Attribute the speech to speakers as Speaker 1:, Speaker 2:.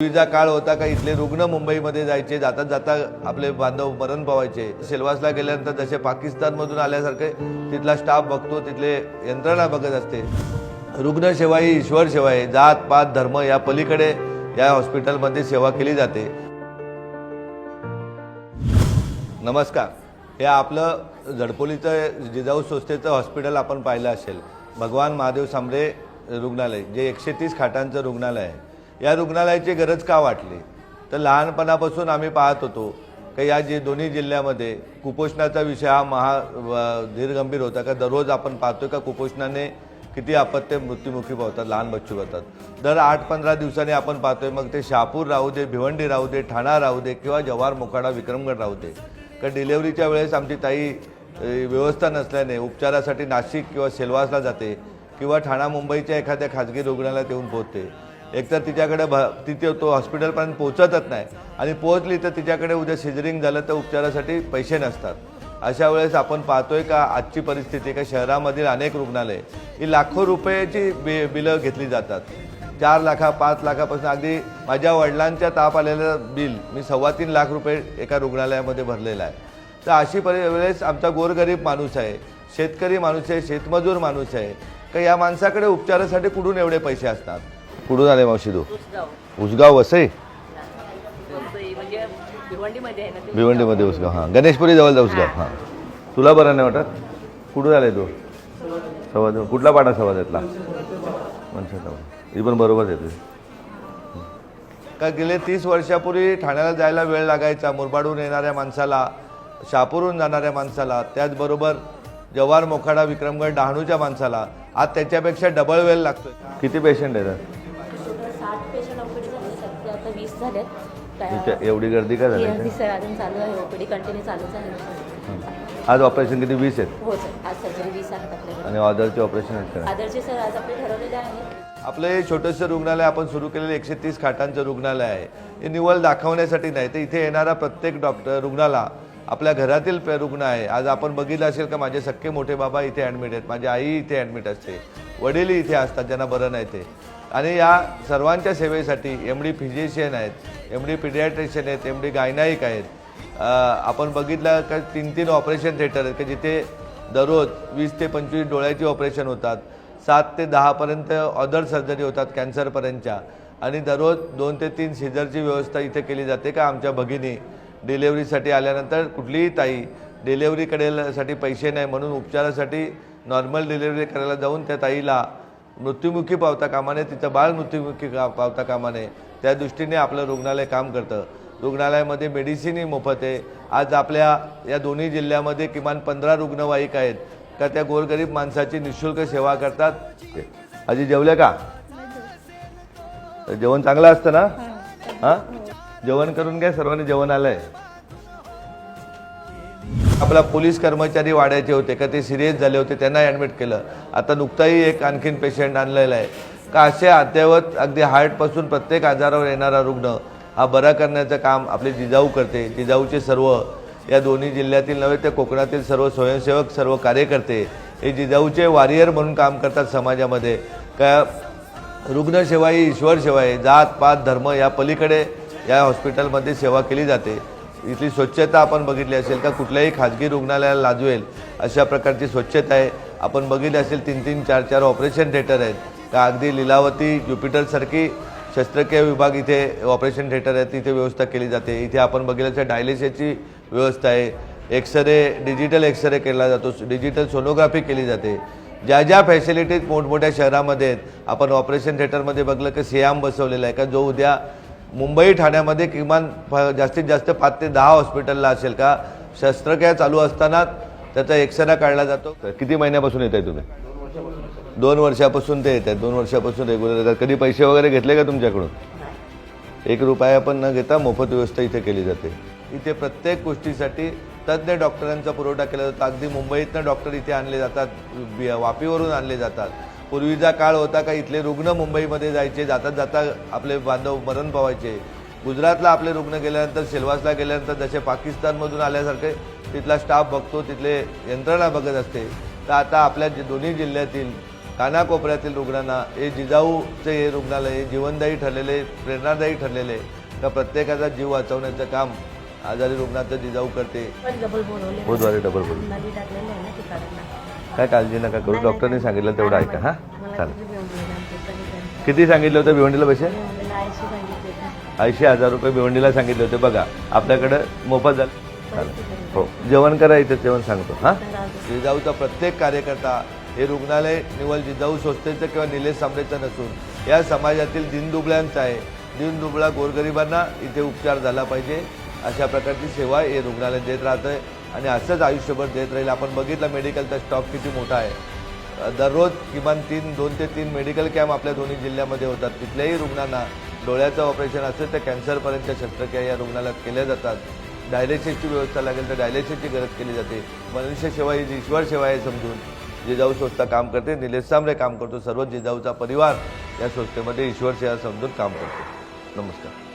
Speaker 1: पूर्वीचा काळ होता का इथले रुग्ण मुंबईमध्ये जायचे जाता जाता आपले बांधव मरण पावायचे. सेलवासला गेल्यानंतर जसे पाकिस्तानमधून आल्यासारखे तिथला स्टाफ बघतो तिथले यंत्रणा बघत असते. रुग्णसेवा ही ईश्वर सेवा आहे. जात पात धर्म या पलीकडे या हॉस्पिटलमध्ये सेवा केली जाते. नमस्कार. हे आपलं झडपोलीचं जिजाऊ संस्थेचं हॉस्पिटल आपण पाहिलं असेल. भगवान महादेव सांबरे रुग्णालय जे एकशे तीस खाटांचं रुग्णालय आहे. या रुग्णालयाची गरज का वाटली? तर लहानपणापासून आम्ही पाहत होतो का या जे दोन्ही जिल्ह्यामध्ये कुपोषणाचा विषय हा महा धीरगंभीर होता. का दररोज आपण पाहतो का कुपोषणाने किती अपत्य मृत्युमुखी पावतात लहान बच्चू होतात दर आठ पंधरा दिवसांनी आपण पाहतोय मग ते शहापूर राहू दे भिवंडी राहू दे ठाणा राहू दे किंवा जव्हार मोखाडा विक्रमगड राहू दे. का डिलेवरीच्या वेळेस आमची ताई व्यवस्था नसल्याने उपचारासाठी नाशिक किंवा सेलवासला जाते किंवा ठाणा मुंबईच्या एखाद्या खाजगी रुग्णालयात येऊन पोहोचते. एकतर तिच्याकडे भ तिथे तो हॉस्पिटलपर्यंत पोहोचतच नाही. आणि पोहोचली तर तिच्याकडे उद्या सिजरिंग झालं तर उपचारासाठी पैसे नसतात. अशा वेळेस आपण पाहतोय का आजची परिस्थिती का? शहरामधील अनेक रुग्णालय ही लाखो रुपयाची बि बिलं घेतली जातात. चार लाखा पाच लाखापासून अगदी माझ्या वडिलांच्या ताप आलेलं बिल मी सव्वा तीन लाख रुपये एका रुग्णालयामध्ये भरलेलं आहे. तर अशी परि वेळेस आमचा गोरगरीब माणूस आहे शेतकरी माणूस आहे शेतमजूर माणूस आहे का या माणसाकडे उपचारासाठी कुठून एवढे पैसे असतात? कुठून आले मावशी तू?
Speaker 2: उसगाव.
Speaker 1: वसई?
Speaker 2: म्हणजे भिवंडीमध्ये
Speaker 1: उसगाव. हां गणेशपुरी जवळ जा उसगाव. हां. तुला बरं नाही वाटत? कुठून आले तू? सव्वा दोन कुठला पाडा मनसा सव्वा ही पण बरोबर येते का गेले तीस वर्षापूर्वी ठाण्याला जायला वेळ लागायचा मुरबाडून येणाऱ्या माणसाला शापूरहून जाणाऱ्या माणसाला त्याचबरोबर जव्हार मोखाडा विक्रमगड डहाणूच्या माणसाला आज त्याच्यापेक्षा डबल वेळ लागतोय. किती पेशंट येतात
Speaker 2: साठ पेशंट ओपीडी झाले झालेत.
Speaker 1: इथे एवढी गर्दी का झाली?
Speaker 2: EMT सर अजून चालू आहे ओपीडी कंटिन्यू चालूच आहे.
Speaker 1: आज ऑपरेशन किती? वीस आहेत?
Speaker 2: हो सर. आज सर्जरी वीस आहेत आपल्याकडे.
Speaker 1: आणि ऑदरचे ऑपरेशन आहेत का?
Speaker 2: आदरचे सर आज आपले ठरवलेले आहे.
Speaker 1: आपलं हे छोटंसं रुग्णालय आपण सुरू केलेलं एकशे तीस खाटांचं रुग्णालय आहे. हे निवल दाखवण्यासाठी नाही तर इथे येणारा प्रत्येक डॉक्टर रुग्णाला आपल्या घरातील पे- रुग्ण आहे. आज आपण बघितलं असेल का माझे सख्खे मोठे बाबा इथे ॲडमिट आहेत माझी आई इथे ॲडमिट असते. वडील इथे असतात ज्यांना बरं नाही ते. आणि या सर्वांच्या सेवेसाठी एम डी फिजिशियन आहेत एम डी पिडियाट्रिशियन आहेत एम डी गायनाईक आहेत. आपण बघितलं का तीन तीन ऑपरेशन थिएटर आहेत की जिथे दररोज वीस ते पंचवीस डोळ्याची ऑपरेशन होतात सात ते दहापर्यंत ऑदर सर्जरी होतात कॅन्सरपर्यंतच्या आणि दररोज दोन ते तीन सिझरची व्यवस्था इथे केली जाते का आमच्या भगिनी. डिलेवरीसाठी आल्यानंतर कुठलीही ताई डिलेवरी साठी पैसे नाही म्हणून उपचारासाठी नॉर्मल डिलेवरी करायला जाऊन त्या ताईला मृत्युमुखी पावता कामा नये तिचं बाळ मृत्युमुखी का पावता कामा नये त्या दृष्टीने आपलं रुग्णालय काम करतं. रुग्णालयामध्ये मेडिसिनही मोफत आहे. आज आपल्या या दोन्ही जिल्ह्यामध्ये किमान पंधरा रुग्णवाहिका आहेत. का त्या गोरगरीब माणसाची निशुल्क सेवा करतात? आजी जेवल्या का? जेवण चांगलं असतं ना? हां? जेवण करून घ्या सर्वांनी जेवण आलंय. आपला पोलीस कर्मचारी वाढायचे होते का ते सिरियस झाले होते त्यांना ॲडमिट केलं. आता नुकताही एक आणखीन पेशंट आणलेला आहे. का असे अद्ययावत अगदी हार्टपासून प्रत्येक आजारावर येणारा रुग्ण हा बरा करण्याचं काम आपले जिजाऊ करते. जिजाऊचे सर्व या दोन्ही जिल्ह्यातील नव्हे तर कोकणातील सर्व स्वयंसेवक सर्व कार्यकर्ते हे जिजाऊचे वॉरियर म्हणून काम करतात समाजामध्ये. का रुग्णसेवा ही ईश्वर सेवा आहे. जात पात धर्म या पलीकडे या हॉस्पिटलमध्ये सेवा केली जाते. इथली स्वच्छता आपण बघितली असेल का कुठल्याही खाजगी रुग्णालयाला लाजवेल अशा प्रकारची स्वच्छता आहे. आपण बघितली असेल तीन तीन चार चार ऑपरेशन थिएटर आहेत. का अगदी लिलावती ज्युपिटरसारखी शस्त्रक्रिया विभाग इथे ऑपरेशन थिएटर आहे तिथे व्यवस्था केली जाते. इथे आपण बघितलं तर डायलिसिसची व्यवस्था आहे. एक्सरे डिजिटल एक्सरे केला जातो. डिजिटल सोनोग्राफी केली जाते. ज्या ज्या फॅसिलिटीज मोठमोठ्या शहरामध्ये आहेत आपण ऑपरेशन थिएटरमध्ये बघलं की सियाम बसवलेला आहे. का जो उद्या मुंबई ठाण्यामध्ये किमान जास्तीत जास्त पाच ते दहा हॉस्पिटलला असेल का? शस्त्रक्रिया चालू असताना त्याचा एक्सरा काढला जातो. किती महिन्यापासून येत आहे तुम्ही? दोन वर्षापासून ते येत आहेत दोन वर्षापासून रेग्युलर येतात. कधी पैसे वगैरे घेतले का तुमच्याकडून? एक रुपया पण न घेता मोफत व्यवस्था इथे केली जाते. इथे प्रत्येक गोष्टीसाठी तज्ज्ञ डॉक्टरांचा पुरवठा केला जातो. अगदी मुंबईतनं डॉक्टर इथे आणले जातात. वापीवरून आणले जातात. पूर्वीचा काळ होता का इथले रुग्ण मुंबईमध्ये जायचे जाता जाता आपले बांधव मरण पावायचे. गुजरातला आपले रुग्ण गेल्यानंतर सेल्वासला गेल्यानंतर जसे पाकिस्तानमधून आल्यासारखे तिथला स्टाफ बघतो तिथले यंत्रणा बघत असते. तर आता आपल्या जि- दोन्ही जिल्ह्यातील कानाकोपऱ्यातील रुग्णांना हे जिजाऊचे हे रुग्णालय हे जीवनदायी ठरलेले प्रेरणादायी ठरलेले का प्रत्येकाचा जीव वाचवण्याचं काम आजारी रुग्णाचं जिजाऊ करते. बुधवारी डबल बोलू
Speaker 2: आहे
Speaker 1: काय काळजी नका करू. डॉक्टरने सांगितलं तेवढं ऐका हां? चालेल.
Speaker 2: किती
Speaker 1: सांगितलं होतं भिवंडीला पैसे?
Speaker 2: ऐंशी
Speaker 1: हजार रुपये भिवंडीला सांगितले होते. बघा आपल्याकडं मोफत झालं. चालेल. हो. जेवण करा इथं जेवण सांगतो हां? जिजाऊचा प्रत्येक कार्यकर्ता हे रुग्णालय निवल जिजाऊ संस्थेचं किंवा निलेश सांबरेचं नसून या समाजातील दिनदुबळ्यांचं आहे. दिनदुबळा गोरगरिबांना इथे उपचार झाला पाहिजे. अशा प्रकारची सेवा हे रुग्णालय देत राहतं आणि असंच आयुष्यभर देत राहील. आपण बघितलं मेडिकलचा स्टॉक किती मोठा आहे. दररोज किमान तीन दोन ते तीन मेडिकल कॅम्प आपल्या दोन्ही जिल्ह्यामध्ये होतात. तिथल्याही रुग्णांना डोळ्याचं ऑपरेशन असेल तर कॅन्सरपर्यंत शस्त्रक्रिया या रुग्णालयात केल्या जातात. डायलिसिसची व्यवस्था लागेल तर डायलिसिसची गरज केली जाते. मनुष्य सेवा ही ईश्वर सेवा आहे समजून. जिजाऊ संस्था काम करते निलेश सामरे काम करतो. सर्व जिजाऊचा परिवार या संस्थेमध्ये ईश्वर सेवा समजून काम करतो. नमस्कार.